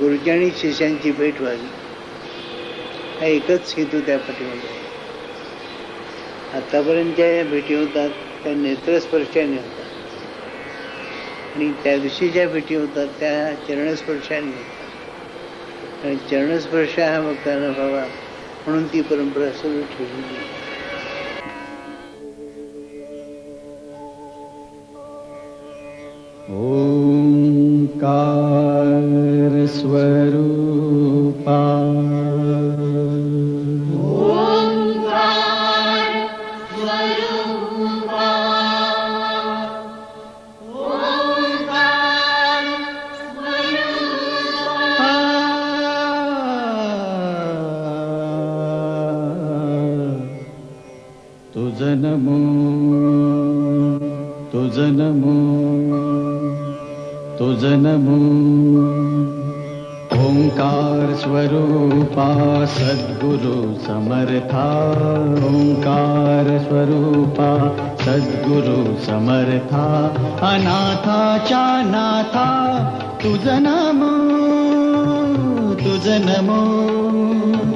गुरुची आणि शिष्यांची भेट व्हावी हा एकच हेतू त्या पाठीमागे. आहे. आतापर्यंतच्या या भेटी होतात, त्या नेत्रस्पर्शाने होतात. आणि त्या दिवशी ज्या भेटी होतात, त्या चरणस्पर्शाने होतात. आणि चरणस्पर्श हा भक्तांना व्हावा म्हणून ती परंपरा सुरू आहे ओंकार जन्मो तु जन्मो तु जनमो। ओङ्कारस्वरूपा सद्गुरु समर्था। ओङ्कार स्वरूप सद्गुरु समर्था। अनाथा च नाथा तु जनमो तु जन्मो।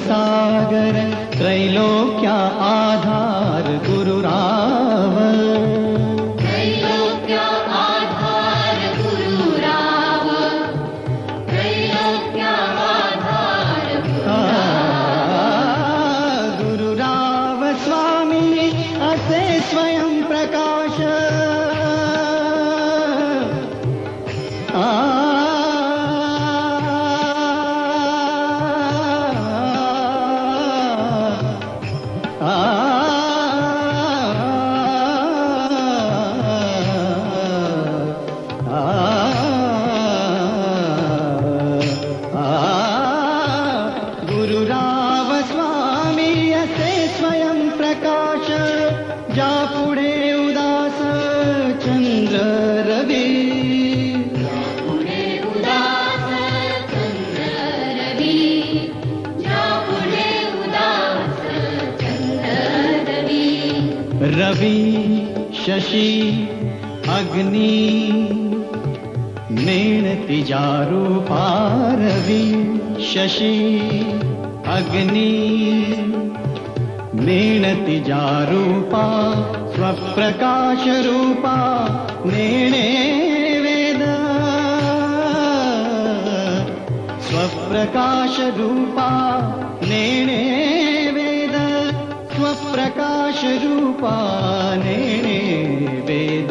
सागर त्रैलो क्या आधार गुरु रावल? गुरु राव हाँ, स्वामी असे स्वयं प्रकाश ते स्वयं प्रकाश। जा पुढे उदास चन्द्र रवि। रवि। शशि अग्नि मेणतिजापा रवि शशि अग्नि नीणतिजापा स्वप्रकाशरूपा नेणे वेद। स्वप्रकाशरूपा नेणे वेद। स्वप्रकाशरूपा नेणे वेद।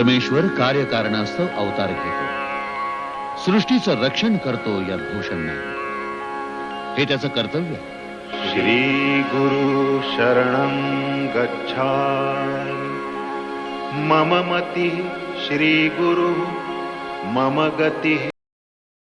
परमेश्वर कार्यकारणास्तव अवतार घेतो. सृष्टीचं रक्षण करतो या भूषण हे त्याचं कर्तव्य श्री गुरु शरण गच्छा मम मती श्री गुरु मम गती